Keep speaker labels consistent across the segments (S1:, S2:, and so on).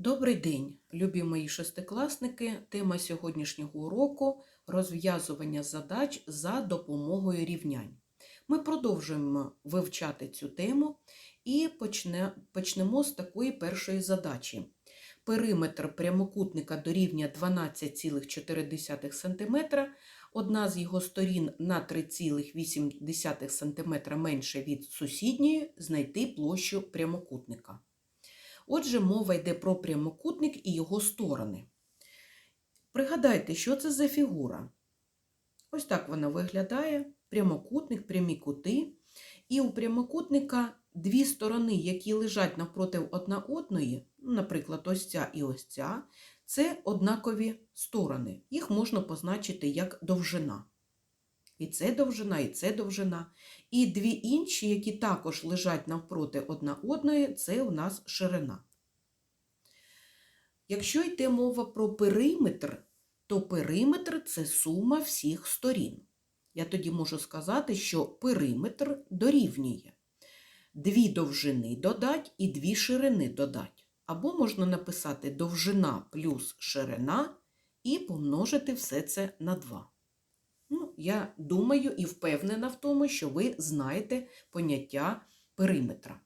S1: Добрий день, любі мої шестикласники. Тема сьогоднішнього уроку розв'язування задач за допомогою рівнянь. Ми продовжуємо вивчати цю тему і почне, почнемо з такої першої задачі. Периметр прямокутника дорівнює 12,4 см, одна з його сторін на 3,8 см менше від сусідньої, знайти площу прямокутника. Отже, мова йде про прямокутник і його сторони. Пригадайте, що це за фігура. Ось так вона виглядає: прямокутник, прямі кути. І у прямокутника дві сторони, які лежать навпроти одна одної, ну, наприклад, ось ця і ось ця, це однакові сторони. Їх можна позначити як довжина. І це довжина, і це довжина. І дві інші, які також лежать навпроти одна одної, це у нас ширина. Якщо йде мова про периметр, то периметр це сума всіх сторін. Я тоді можу сказати, що периметр дорівнює дві довжини додать і дві ширини додать. Або можна написати довжина плюс ширина і помножити все це на 2. Я думаю і впевнена в тому, що ви знаєте поняття периметра.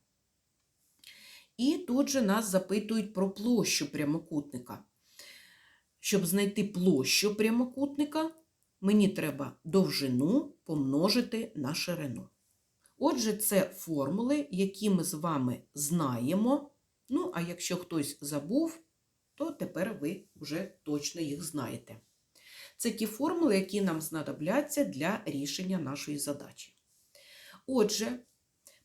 S1: І тут же нас запитують про площу прямокутника. Щоб знайти площу прямокутника, мені треба довжину помножити на ширину. Отже, це формули, які ми з вами знаємо. Ну, а якщо хтось забув, то тепер ви вже точно їх знаєте. Це ті формули, які нам знадобляться для рішення нашої задачі. Отже,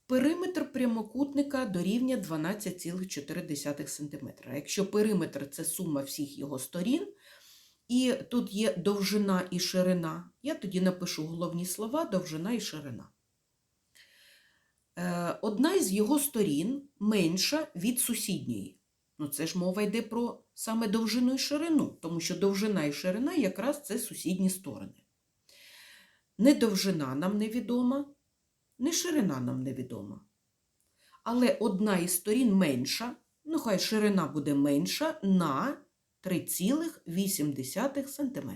S1: периметр прямокутника дорівнює 12,4 см. Якщо периметр це сума всіх його сторін, і тут є довжина і ширина, я тоді напишу головні слова довжина і ширина. Е, Одна із його сторін менша від сусідньої. Ну, це ж мова йде про саме довжину і ширину, тому що довжина і ширина якраз це сусідні сторони. Не довжина нам невідома, не ширина нам невідома. Але одна із сторін менша, ну хай ширина буде менша на 3,8 см.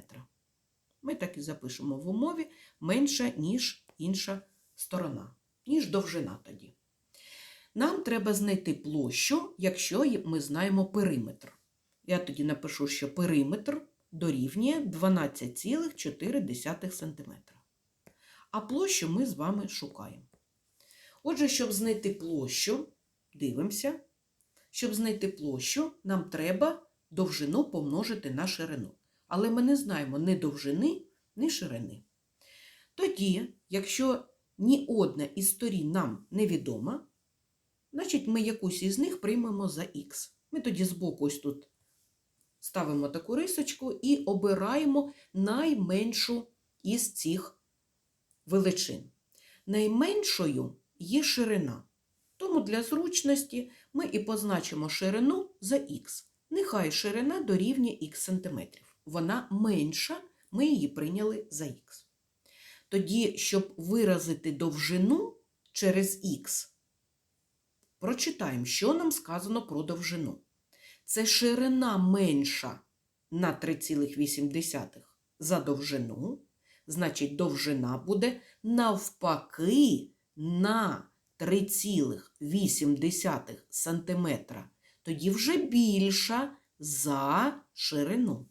S1: Ми так і запишемо в умові менша, ніж інша сторона, ніж довжина тоді. Нам треба знайти площу, якщо ми знаємо периметр. Я тоді напишу, що периметр дорівнює 12,4 см. А площу ми з вами шукаємо. Отже, щоб знайти площу, дивимося, щоб знайти площу, нам треба довжину помножити на ширину. Але ми не знаємо ні довжини, ні ширини. Тоді, якщо ні одна із сторін нам невідома, значить ми якусь із них приймемо за х. Ми тоді збоку ось тут ставимо таку рисочку і обираємо найменшу із цих величин. Найменшою є ширина. Тому для зручності ми і позначимо ширину за х. Нехай ширина дорівнює х сантиметрів. Вона менша, ми її прийняли за х. Тоді, щоб виразити довжину через х, прочитаємо, що нам сказано про довжину. Це ширина менша на 3,8 за довжину, значить, довжина буде навпаки на 3,8 см. Тоді вже більша за ширину.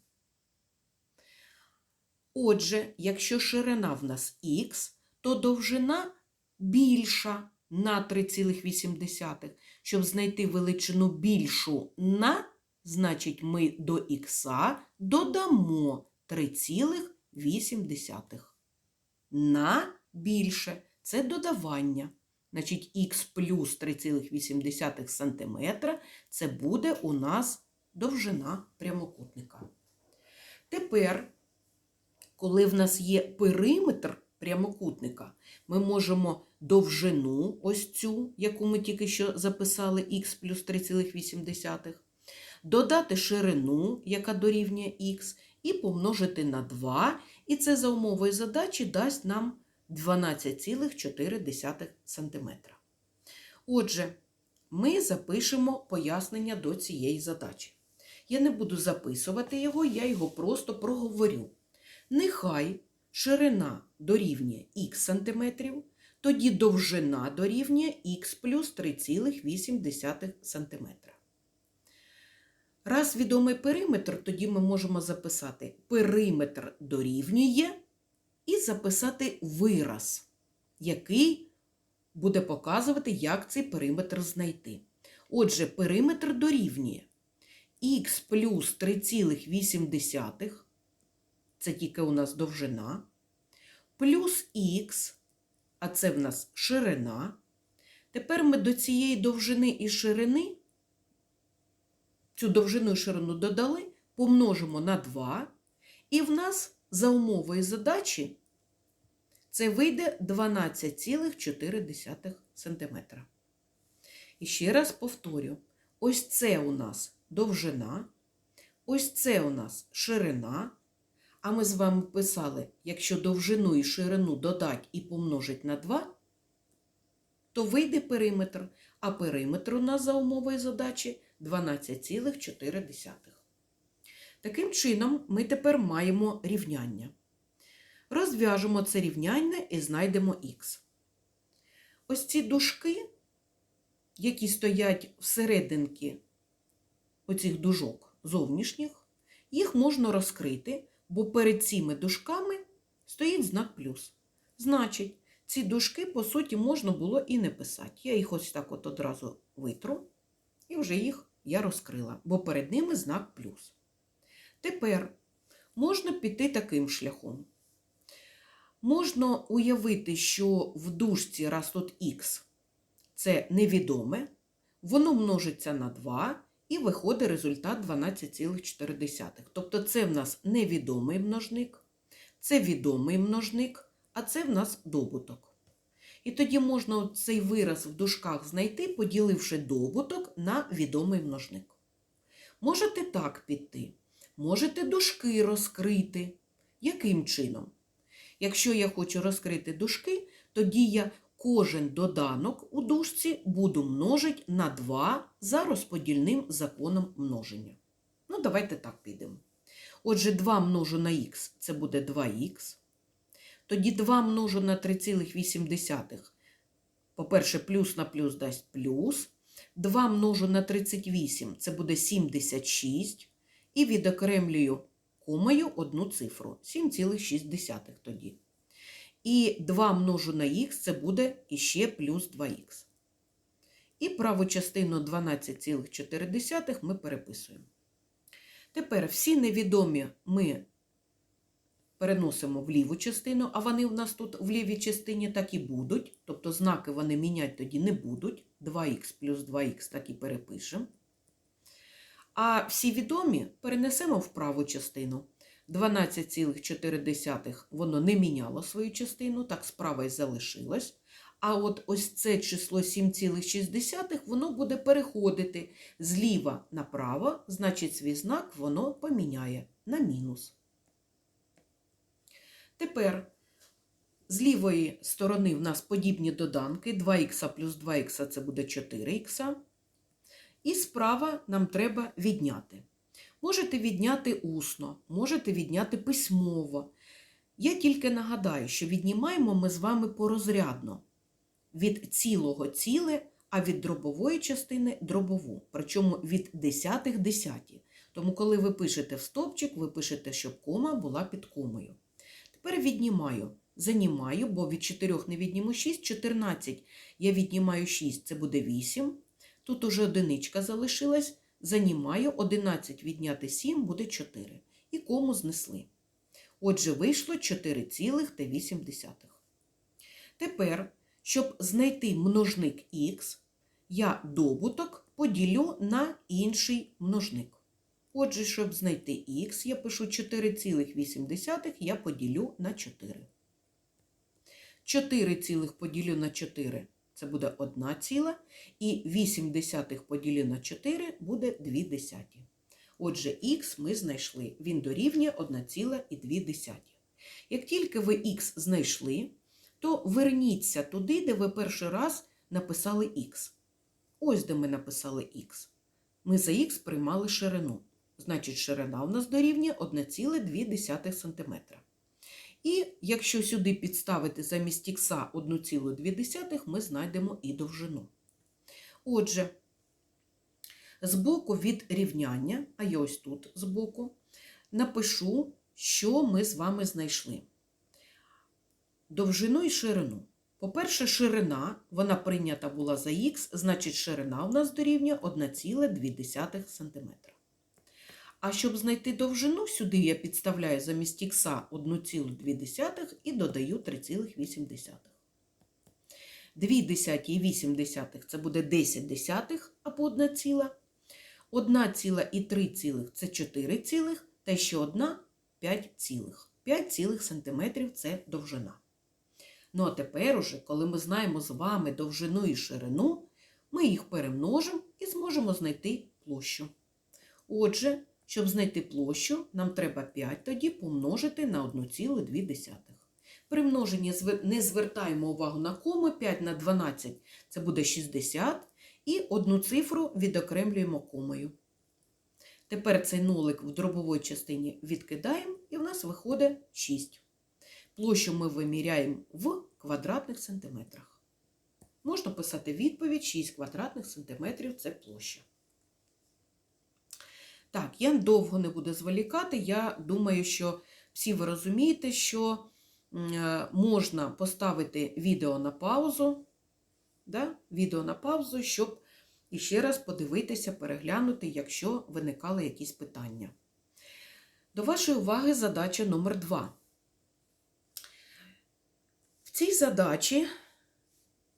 S1: Отже, якщо ширина в нас х, то довжина більша на 3,8. Щоб знайти величину більшу на, значить ми до х додамо 3,8. На більше це додавання. Значить, х плюс 3,8 см це буде у нас довжина прямокутника. Тепер, коли в нас є периметр прямокутника, ми можемо довжину, ось цю, яку ми тільки що записали, х плюс 3,8, додати ширину, яка дорівнює х, і помножити на 2, і це за умовою задачі дасть нам 12,4 см. Отже, ми запишемо пояснення до цієї задачі. Я не буду записувати його, я його просто проговорю. Нехай ширина дорівнює х сантиметрів, тоді довжина дорівнює х плюс 3,8 см. Раз відомий периметр, тоді ми можемо записати периметр дорівнює і записати вираз, який буде показувати, як цей периметр знайти. Отже, периметр дорівнює х плюс 3,8, це тільки у нас довжина, плюс х, а це в нас ширина. Тепер ми до цієї довжини і ширини, цю довжину і ширину додали, помножимо на 2, і в нас за умовою задачі це вийде 12,4 см. І ще раз повторю: ось це у нас довжина, ось це у нас ширина. А ми з вами писали, якщо довжину і ширину додать і помножить на 2, то вийде периметр, а периметр у нас за умовою задачі 12,4. Таким чином, ми тепер маємо рівняння. Розв'яжемо це рівняння і знайдемо х. Ось ці дужки, які стоять всерединки оцих дужок зовнішніх, їх можна розкрити, бо перед цими дужками стоїть знак плюс. Значить, ці дужки, по суті, можна було і не писати. Я їх ось так от одразу витру, і вже їх я розкрила, бо перед ними знак плюс. Тепер можна піти таким шляхом. Можна уявити, що в дужці, раз тут х це невідоме, воно множиться на 2 і виходить результат 12,4. Тобто це в нас невідомий множник, це відомий множник, а це в нас добуток. І тоді можна цей вираз в дужках знайти, поділивши добуток на відомий множник. Можете так піти, можете дужки розкрити. Яким чином? Якщо я хочу розкрити дужки, тоді я кожен доданок у дужці буду множити на 2 за розподільним законом множення. Ну, давайте так підемо. Отже, 2 множу на х це буде 2х. Тоді 2 множу на 3,8. По-перше, плюс на плюс дасть плюс. 2 множу на 38 це буде 76. І відокремлюю комою одну цифру 7,6 тоді. І 2 множу на х це буде іще плюс 2х. І праву частину 12,4 ми переписуємо. Тепер всі невідомі ми переносимо в ліву частину, а вони в нас тут в лівій частині так і будуть. Тобто знаки вони міняти тоді не будуть. 2х плюс 2х так і перепишемо. А всі відомі перенесемо в праву частину. 12,4 воно не міняло свою частину, так справа й залишилось. А от ось це число 7,6 воно буде переходити зліва направо, значить свій знак воно поміняє на мінус. Тепер з лівої сторони в нас подібні доданки 2х плюс 2х це буде 4х. І справа нам треба відняти. Можете відняти усно, можете відняти письмово. Я тільки нагадаю, що віднімаємо ми з вами порозрядно. Від цілого ціле, а від дробової частини дробову, причому від десятих десяті. Тому, коли ви пишете в стопчик, ви пишете, щоб кома була під комою. Тепер віднімаю, занімаю, бо від 4 не відніму 6, 14 я віднімаю 6, це буде 8. Тут уже одиничка залишилась. Занімаю 11 відняти 7 буде 4. І кому знесли. Отже, вийшло 4,8. Тепер, щоб знайти множник х, я добуток поділю на інший множник. Отже, щоб знайти х, я пишу 4,8 я поділю на 4. 4 поділю на 4 це буде 1 ціла, і 8 десятих поділю на 4 буде 2 десяті. Отже, х ми знайшли, він дорівнює 1,2. Як тільки ви х знайшли, то верніться туди, де ви перший раз написали х. ось де ми написали х. Ми за х приймали ширину. Значить, ширина у нас дорівнює 1,2 см. І якщо сюди підставити замість х 1,2, ми знайдемо і довжину. Отже, збоку від рівняння, а я ось тут збоку, напишу, що ми з вами знайшли. Довжину і ширину. По-перше, ширина, вона прийнята була за х, значить ширина у нас дорівнює 1,2 см. А щоб знайти довжину, сюди я підставляю замість х 1,2 і додаю 3,8. 2 десяті і 8 десятих – це буде 10 десятих або 1 ціла. 1 ціла і 3 цілих – це 4 цілих, та ще одна – 5 цілих. 5 цілих сантиметрів – це довжина. Ну а тепер уже, коли ми знаємо з вами довжину і ширину, ми їх перемножимо і зможемо знайти площу. Отже, щоб знайти площу, нам треба 5 тоді помножити на 1,2. При множенні не звертаємо увагу на коми, 5 на 12 це буде 60, і одну цифру відокремлюємо комою. Тепер цей нолик в дробовій частині відкидаємо, і в нас виходить 6. Площу ми виміряємо в квадратних сантиметрах. Можна писати відповідь 6 квадратних сантиметрів це площа. Так, я довго не буду зволікати. Я думаю, що всі ви розумієте, що можна поставити відео на паузу, да? відео на паузу, щоб іще раз подивитися, переглянути, якщо виникали якісь питання. До вашої уваги задача номер 2. В цій задачі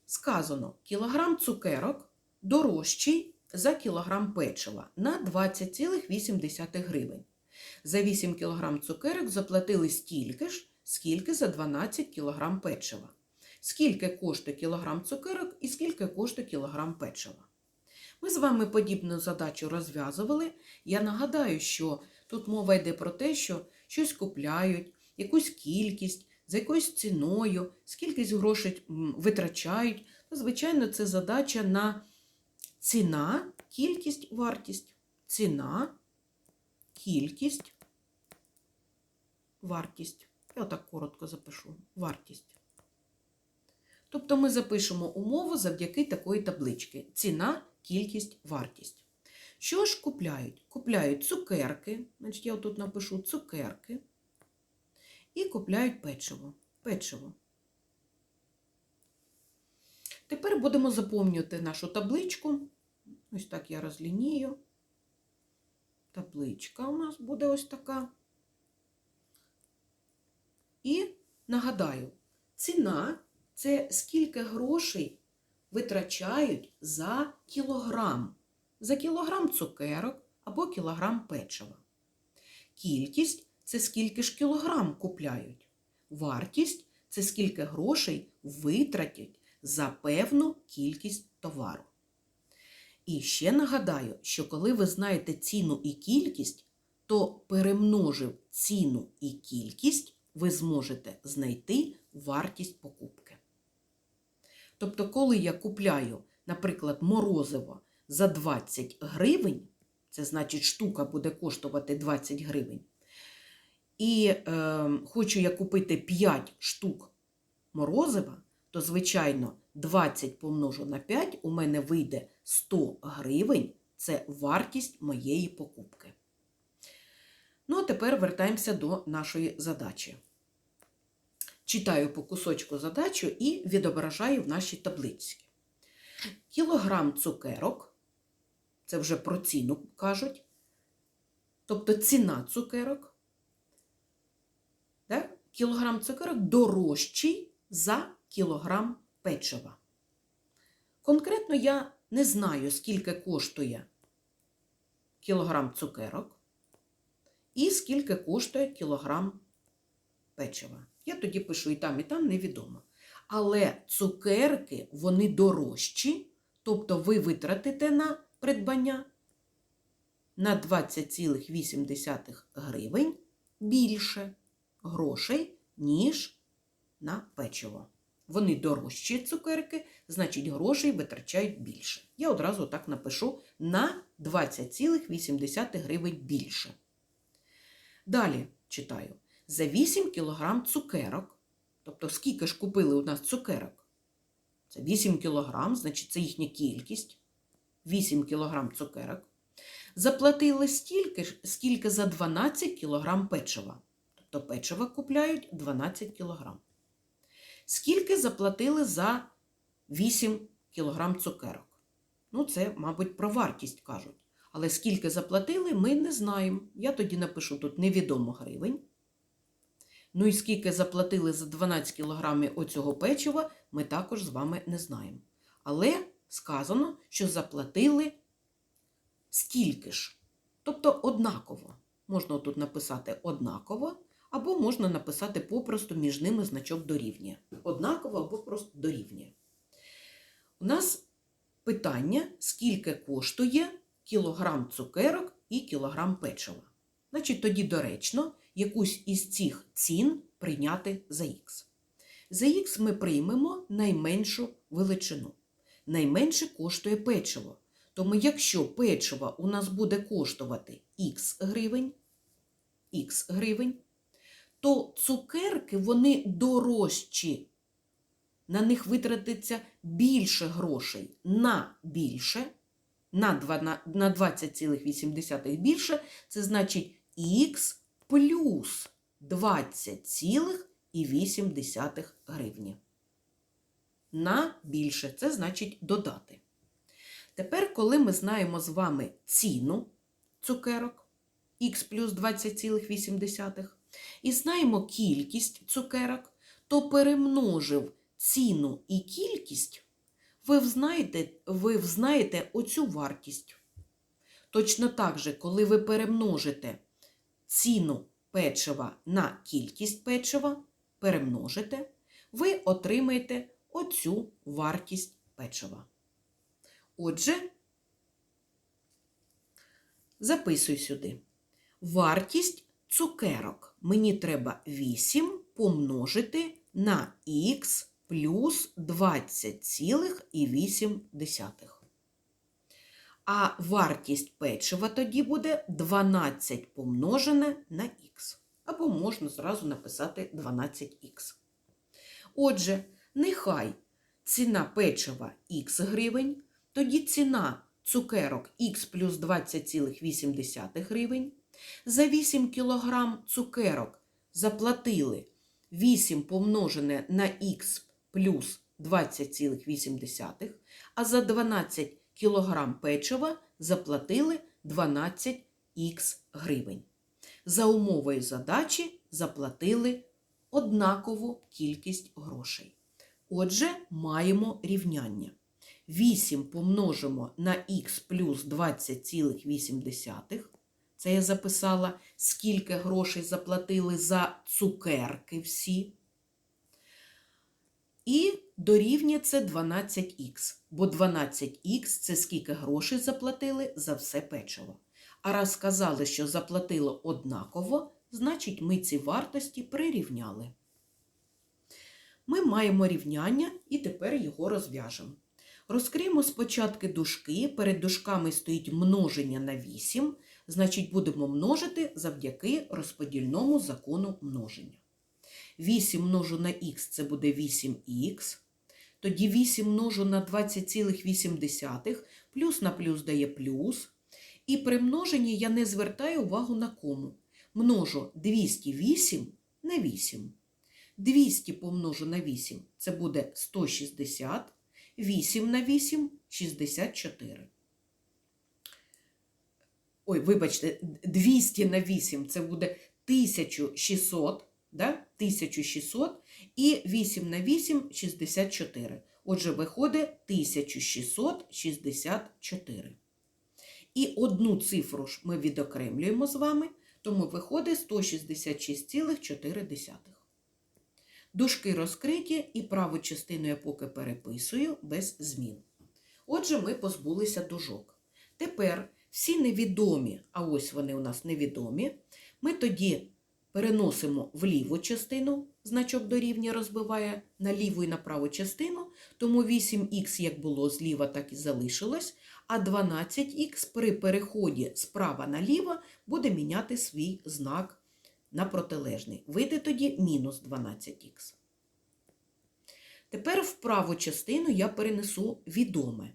S1: сказано, кілограм цукерок дорожчий за кілограм печива на 20,8 гривень. За 8 кг цукерок заплатили стільки ж, скільки за 12 кг печива. Скільки коштує кілограм цукерок і скільки коштує кілограм печива. Ми з вами подібну задачу розв'язували. Я нагадаю, що тут мова йде про те, що щось купляють, якусь кількість, за якоюсь ціною, скільки грошей витрачають. Звичайно, це задача на ціна, кількість, вартість. Ціна, кількість, вартість. Я отак коротко запишу. Вартість. Тобто ми запишемо умову завдяки такої таблички. Ціна, кількість, вартість. Що ж купляють? Купляють цукерки, значить я тут напишу цукерки. І купляють печиво. Печиво. Тепер будемо заповнювати нашу табличку. Ось так я розлінію. Табличка у нас буде ось така. І нагадаю, ціна це скільки грошей витрачають за кілограм. За кілограм цукерок або кілограм печива. Кількість це скільки ж кілограм купляють. Вартість це скільки грошей витратять за певну кількість товару. І ще нагадаю, що коли ви знаєте ціну і кількість, то перемножив ціну і кількість, ви зможете знайти вартість покупки. Тобто, коли я купляю, наприклад, морозиво за 20 гривень, це значить, штука буде коштувати 20 гривень, і е, хочу я купити 5 штук морозива, то, звичайно, 20 помножу на 5 у мене вийде 100 гривень. Це вартість моєї покупки. Ну, а тепер вертаємося до нашої задачі. Читаю по кусочку задачу і відображаю в нашій таблиці. Кілограм цукерок, це вже про ціну кажуть, тобто ціна цукерок, так? кілограм цукерок дорожчий за кілограм печива. Конкретно я не знаю, скільки коштує кілограм цукерок і скільки коштує кілограм печива. Я тоді пишу і там, і там невідомо. Але цукерки, вони дорожчі, тобто ви витратите на придбання на 20,8 гривень більше грошей, ніж на печиво. Вони дорожчі цукерки, значить грошей витрачають більше. Я одразу так напишу на 20,8 гривень більше. Далі читаю. За 8 кг цукерок, тобто скільки ж купили у нас цукерок? Це 8 кг, значить це їхня кількість. 8 кг цукерок. Заплатили стільки ж, скільки за 12 кг печива. Тобто печива купляють 12 кг. Скільки заплатили за 8 кг цукерок? Ну, це, мабуть, про вартість кажуть. Але скільки заплатили, ми не знаємо. Я тоді напишу тут невідомо гривень. Ну і скільки заплатили за 12 кг оцього печива, ми також з вами не знаємо. Але сказано, що заплатили стільки ж. Тобто однаково. Можна тут написати однаково, або можна написати попросту між ними значок дорівнює. Однаково або просто дорівнює. У нас питання, скільки коштує кілограм цукерок і кілограм печива. Значить, тоді доречно якусь із цих цін прийняти за х. За х ми приймемо найменшу величину. Найменше коштує печиво. Тому якщо печиво у нас буде коштувати х гривень, х гривень, то цукерки вони дорожчі. На них витратиться більше грошей на більше, на 20,8 більше, це значить х плюс 20,8 гривні. На більше, це значить додати. Тепер, коли ми знаємо з вами ціну цукерок х плюс 20,8 і знаємо кількість цукерок, то перемножив ціну і кількість, ви взнаєте, ви взнаєте оцю вартість. Точно так же, коли ви перемножите ціну печива на кількість печива, перемножите, ви отримаєте оцю вартість печива. Отже, записуй сюди. Вартість цукерок мені треба 8 помножити на х плюс 20,8. А вартість печива тоді буде 12 помножене на х. Або можна зразу написати 12х. Отже, нехай ціна печива х гривень, тоді ціна цукерок х плюс 20,8 гривень. За 8 кг цукерок заплатили 8 помножене на х плюс 20,8, а за 12 кг печива заплатили 12х гривень. За умовою задачі заплатили однакову кількість грошей. Отже, маємо рівняння. 8 помножимо на х плюс 20,8. Це я записала, скільки грошей заплатили за цукерки всі. І дорівнює це 12х, бо 12х це скільки грошей заплатили за все печиво. А раз сказали, що заплатили однаково, значить ми ці вартості прирівняли. Ми маємо рівняння і тепер його розв'яжемо. Розкриємо спочатку дужки, перед дужками стоїть множення на 8, значить будемо множити завдяки розподільному закону множення. 8 множу на х це буде 8х. Тоді 8 множу на 20,8, плюс на плюс дає плюс. І при множенні я не звертаю увагу на кому. Множу 208 на 8. 200 помножу на 8 це буде 160. 8 на 8 64. Ой, вибачте, 200 на 8 це буде 1600, да? 1600 і 8 на 8 64. Отже, виходить 1664. І одну цифру ж ми відокремлюємо з вами, тому виходить 166,4. Дужки розкриті і праву частину я поки переписую без змін. Отже, ми позбулися дужок. Тепер всі невідомі, а ось вони у нас невідомі, ми тоді переносимо в ліву частину, значок дорівнює розбиває на ліву і на праву частину, тому 8х як було зліва, так і залишилось, а 12х при переході справа наліво буде міняти свій знак на протилежний. Вийде тоді мінус 12х. Тепер в праву частину я перенесу відоме.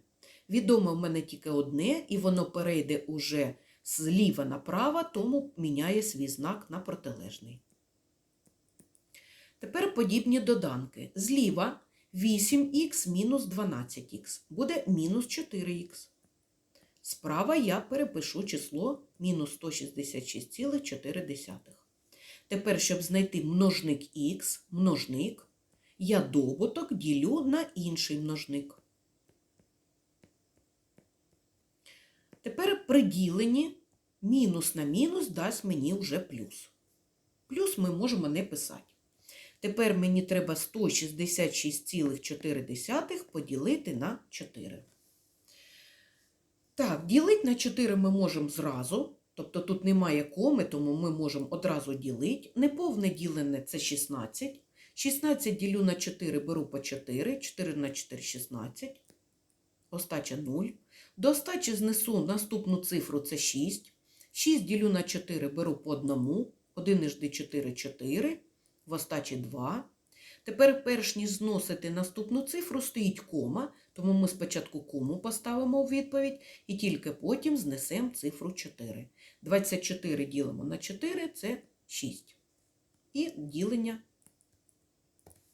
S1: Відоме в мене тільки одне, і воно перейде уже зліва направо, тому міняє свій знак на протилежний. Тепер подібні доданки. Зліва 8х мінус 12х буде мінус 4х. Справа я перепишу число мінус 166,4. Тепер, щоб знайти множник х, множник, я добуток ділю на інший множник. Тепер при діленні мінус на мінус дасть мені вже плюс. Плюс ми можемо не писати. Тепер мені треба 166,4 поділити на 4. Так, ділити на 4 ми можемо зразу. Тобто тут немає коми, тому ми можемо одразу ділити. Неповне ділене це 16. 16 ділю на 4 беру по 4. 4 на 4 – 16. Остача 0. До остачі знесу наступну цифру це 6. 6 ділю на 4 беру по 1. 1 жди 4 – 4. В остачі 2. Тепер, перш ніж зносити наступну цифру, стоїть кома, тому ми спочатку кому поставимо у відповідь і тільки потім знесемо цифру 4. 24 ділимо на 4 це 6. І ділення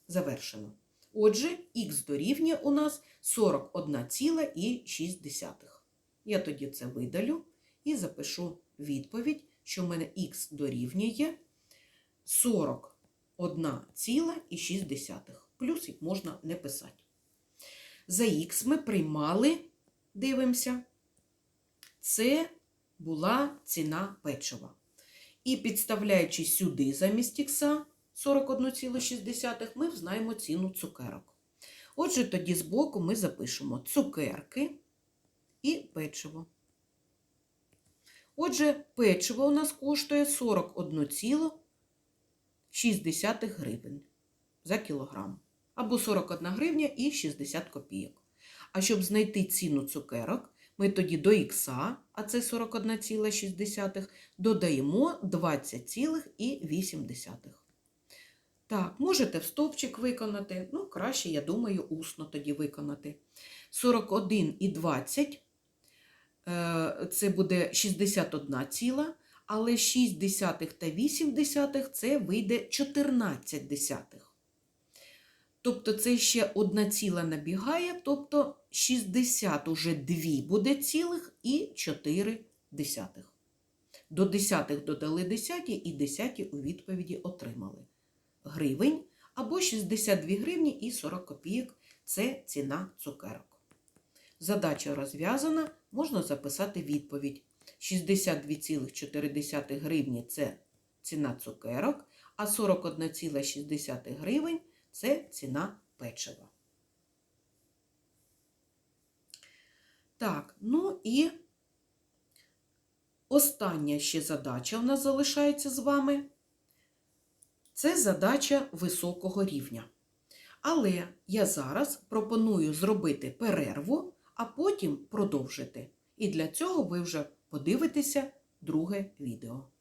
S1: завершено. Отже, х дорівнює у нас 41,6. Я тоді це видалю і запишу відповідь, що в мене х дорівнює 41,6. Плюс їх можна не писати. За х ми приймали, дивимося, це була ціна печива. І підставляючи сюди замість ікса 41,6, ми взнаємо ціну цукерок. Отже, тоді збоку ми запишемо цукерки і печиво. Отже, печиво у нас коштує 41,6 гривень за кілограм. Або 41 гривня і 60 копійок. А щоб знайти ціну цукерок, ми тоді до ікса, а це 41,6, додаємо 20,8. Так, можете в стовпчик виконати, ну, краще, я думаю, усно тоді виконати. 41 і 20 е, це буде 61 ціла, але 6 десятих та 8 десятих це вийде 14 десятих. Тобто це ще одна ціла набігає, тобто 60 уже 2 буде цілих і 4 десятих. До десятих додали десяті і десяті у відповіді отримали. Гривень або 62 гривні і 40 копійок це ціна цукерок. Задача розв'язана, можна записати відповідь. 62,4 гривні це ціна цукерок, а 41,6 гривень це ціна печива. Так, ну і остання ще задача у нас залишається з вами. Це задача високого рівня. Але я зараз пропоную зробити перерву, а потім продовжити. І для цього ви вже подивитеся друге відео.